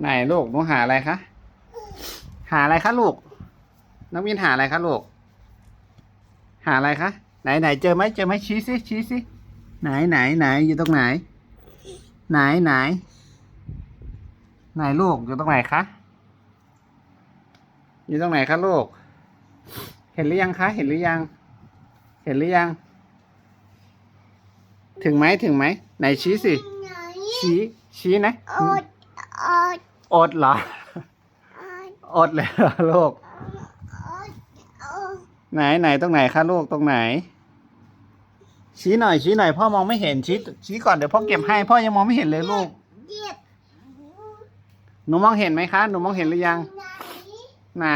ไหนลูกหนูหาอะไรคะ หาอะไรคะลูก น้องมินหาอะไรคะลูก หาอะไรคะ ไหนไหนเจอไหมเจอไหมชี้สิชี้สิไหนไหนไหนอยู่ตรงไหน ไหนไหน ไหนลูกอยู่ตรงไหนคะ อยู่ตรงไหนคะลูก เห็นหรือยังคะ เห็นหรือยัง เห็นหรือยัง ถึงไหมถึงไหม ไหนชี้สิไหนชี้ชี้นะ อดอดอดเหรออดอดเลยเหรอลูกอดอดไหนไหนตรงไหนคะลูกตรงไหน ชี้หน่อยชี้หน่อยพ่อมองไม่เห็นชี้ชี้ก่อนเดี๋ยวพ่อเก็บให้พ่อยังมองไม่เห็นเลยลูกเจ็บหนูมองเห็นไหมคะหนูมองเห็นหรือยัง ไหนไหน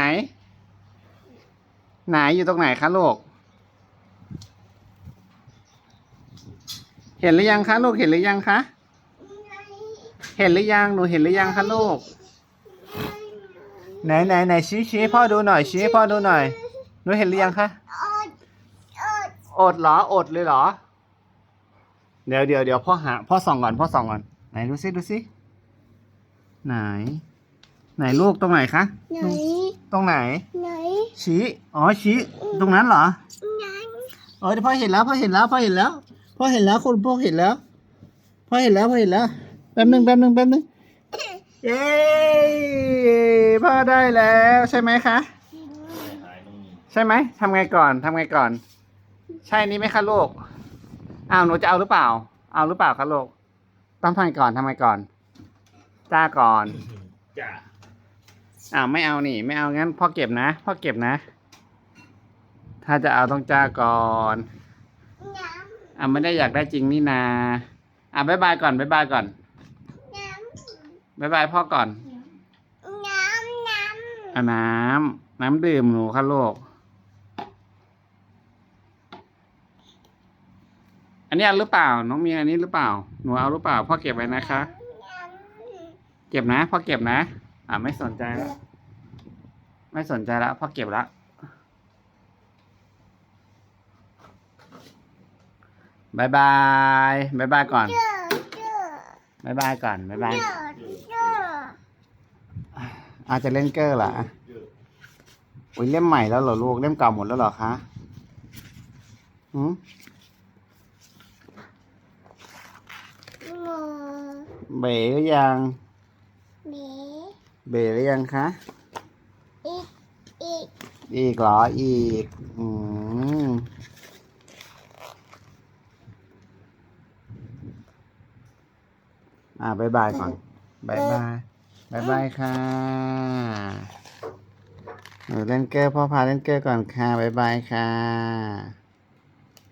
ไหนอยู่ตรงไหนคะลูก เห็นหรือยังคะลูกเห็นหรือยังคะไหนเห็นหรือยังหนูเห็นหรือยังคะลูก ไหนไหนไหนชี้ชี้ให้พ่อดูหน่อยชี้ให้พ่อดูหน่อยหนูเห็นหรือยังคะอดอดอดเหรออดเลยเหรอ เดี๋ยวเดี๋ยวเดี๋ยวพ่อหาพ่อส่องก่อนพ่อส่องก่อนไหนดูซิดูซิไหน ไหนลูกตรงไหนคะไหนตรงไหน ไหน ชี้อ๋อชี้ตรงนั้นเหรอไหนอ๋อเดี๋ยวพ่อเห็นแล้วพ่อเห็นแล้วพ่อเห็นแล้วพ่อเห็นแล้วคุณพ่อเห็นแล้วพ่อเห็นแล้วพ่อเห็นแล้ว แป๊บหนึงแป๊บหนึงแป๊บหนึงเย้พ่อได้แล้วใช่ไหมคะ ใช่ไหมทำไงก่อนทำไงก่อน ใช่นี้ไหมคะลูกอ้าวหนูจะเอาหรือเปล่า เอาหรือเปล่าคะลูกต้องทำไงก่อนทำไงก่อน จ้าก่อนจ้าอ้าวไม่เอานี่ ไม่เอางั้นพ่อเก็บนะพ่อเก็บนะ ถ้าจะเอาต้องจ้าก่อนน้อะไม่ได้อยากได้จริงนี่นา อะบายบายก่อนบายบายก่อนำน้ บายบายพ่อก่อนำน้ำน้อะน้ำ น้ำดื่มหนูค่ะลูก อันนี้เอาหรือเปล่า น้องมีอันนี้หรือเปล่า หนูเอาหรือเปล่า พ่อเก็บไว้นะคะำเก็บนะ พ่อเก็บนะ อ่าไม่สนใจแล้ว ไม่สนใจแล้ว พ่อเก็บแล้วบายบายบายบายก่อนเจอเจอบายบายก่อนบายบาย เจอเจอ อาจจะเล่นเกอร์เหรออุ้ยเล่มใหม่แล้วเหรอลูกเล่มเก่าหมดแล้วเหรอคะหืมหมูเบ๋หรือยังหมีเบ๋หรือยังคะ อีก อีก อีกเหรอ อีก อืมอ่าบายบายก่อนบายบาย บายบายค่ะหนูเล่นเกอร์พ่อพาเล่นเกอร์ก่อนค่ะบายบายค่ะ